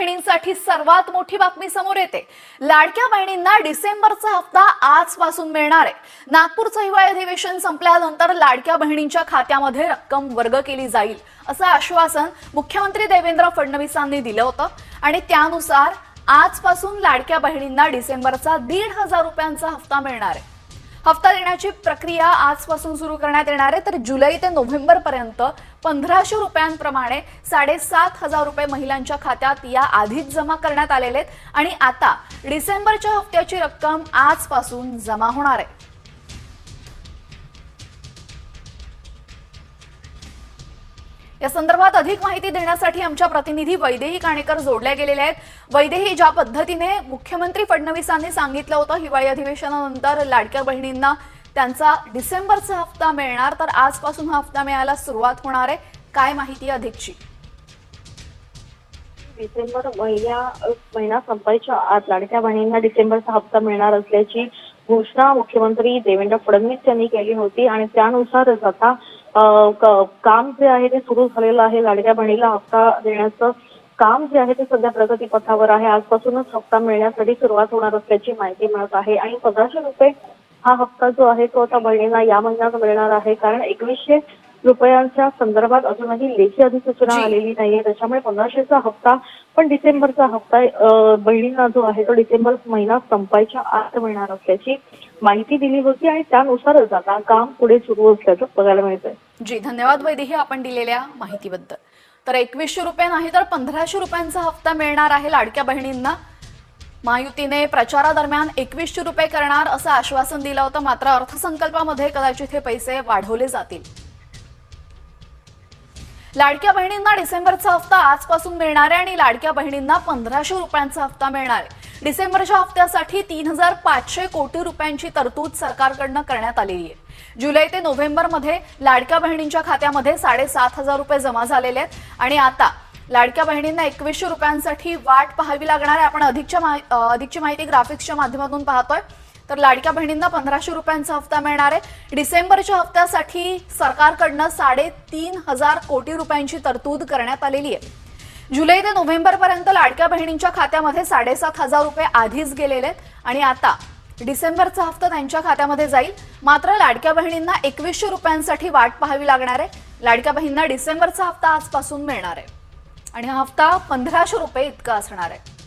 बहिणींसाठी सर्वात मोठी बातमी समोर येते. लाडक्या बहिणींना डिसेंबरचा हप्ता आजपासून मिळणार आहे. नागपूरचं हिवाळी अधिवेशन संपल्यानंतर लाडक्या बहिणींच्या खात्यामध्ये रक्कम वर्ग केली जाईल असं आश्वासन मुख्यमंत्री देवेंद्र फडणवीसांनी दिलं होतं. आणि त्यानुसार आजपासून लाडक्या बहिणींना डिसेंबरचा दीड हजार रुपयांचा हप्ता मिळणार आहे. हप्ता देण्याची प्रक्रिया आजपासून सुरू करण्यात येणार आहे. तर जुलै ते नोव्हेंबर पर्यंत पंधराशे रुपयांप्रमाणे साडेसात हजार रुपये महिलांच्या खात्यात या आधीच जमा करण्यात आलेले आहेत. आणि आता डिसेंबरच्या हप्त्याची रक्कम आजपासून जमा होणार आहे. या संदर्भात अधिक माहिती देण्यासाठी आमच्या प्रतिनिधी वैदेही काणेकर जोडल्या गेलेल्या आहेत. वैदेही ज्या पद्धतीने मुख्यमंत्री फडणवीसांनी सांगितलं होतं हिवाळी अधिवेशनानंतर लाडक्या बहिणींना त्यांचा डिसेंबरचा हप्ता मिळणार तर आजपासून हा हप्ता मिळायला सुरुवात होणार आहे. काय माहिती अधिकची? डिसेंबर महिन्या महिना संपायच्या आत लाडक्या बहिणींना डिसेंबरचा हप्ता मिळणार असल्याची घोषणा मुख्यमंत्री देवेंद्र फडणवीस यांनी केली होती आणि त्यानुसारच आता काम जे आहे ते सुरू झालेलं आहे. लाडक्या बहिणीला हप्ता देण्याचं काम जे आहे ते सध्या प्रगतीपथावर आहे. आजपासूनच हप्ता मिळण्यासाठी सुरुवात होणार असल्याची माहिती मिळत आहे. आणि पंधराशे रुपये हा हप्ता जो आहे तो आता बहिणींना या महिन्यात मिळणार आहे. कारण एकवीसशे रुपयांच्या संदर्भात अजूनही लेखी अधिसूचना. आलेली नाहीये. त्याच्यामुळे पंधराशेचा हप्ता पण डिसेंबरचा हप्ता बहिणींना जो आहे तो डिसेंबर महिना संपायच्या आत मिळणार असल्याची माहिती दिली होती आणि त्यानुसारच आता काम पुढे सुरू असल्याचं बघायला मिळतंय. जी धन्यवाद वैदेही आपण दिलेल्या माहितीबद्दल. तर एकवीसशे रुपये नाही तर पंधराशे रुपयांचा हप्ता मिळणार आहे लाडक्या बहिणींना. महायुतीने प्रचारादरम्यान एकवीसशे रुपये करणार असं आश्वासन दिलं होतं मात्र अर्थसंकल्पामध्ये कदाचित हे पैसे वाढवले जातील. लाडक्या बहिणींना डिसेंबरचा हप्ता आजपासून मिळणार आहे आणि लाडक्या बहिणींना पंधराशे रुपयांचा हप्ता मिळणार आहे. डिसेंबरच्या हप्त्यासाठी तीन हजार पाचशे कोटी रुपयांची तरतूद सरकारकडनं करण्यात आलेली आहे. जुलै ते नोव्हेंबरमध्ये लाडक्या बहिणींच्या खात्यामध्ये साडेसात हजार रुपये जमा झालेले आहेत. आणि आता लाडक्या बहिणींना एकवीसशे रुपयांसाठी वाट पाहावी लागणार आहे. आपण अधिकच्या मा अधिकची माहिती ग्राफिक्सच्या माध्यमातून पाहतोय. तर लाडक्या बहिणींना पंधराशे रुपयांचा हप्ता मिळणार आहे. डिसेंबरच्या हप्त्यासाठी सरकारकडनं साडेतीन हजार कोटी रुपयांची तरतूद करण्यात आलेली आहे. जुलै ते नोव्हेंबर पर्यंत लाडक्या बहिणींच्या खात्यामध्ये साडेसात हजार रुपये आधीच गेलेले आहेत आणि आता डिसेंबरचा हप्ता त्यांच्या खात्यामध्ये जाईल. मात्र लाडक्या बहिणींना एकवीसशे रुपयांसाठी वाट पाहावी लागणार आहे. लाडक्या बहिणींना डिसेंबरचा हप्ता आजपासून मिळणार आहे. आणि हा हप्ता पंधराशे रुपये इतका असणार आहे.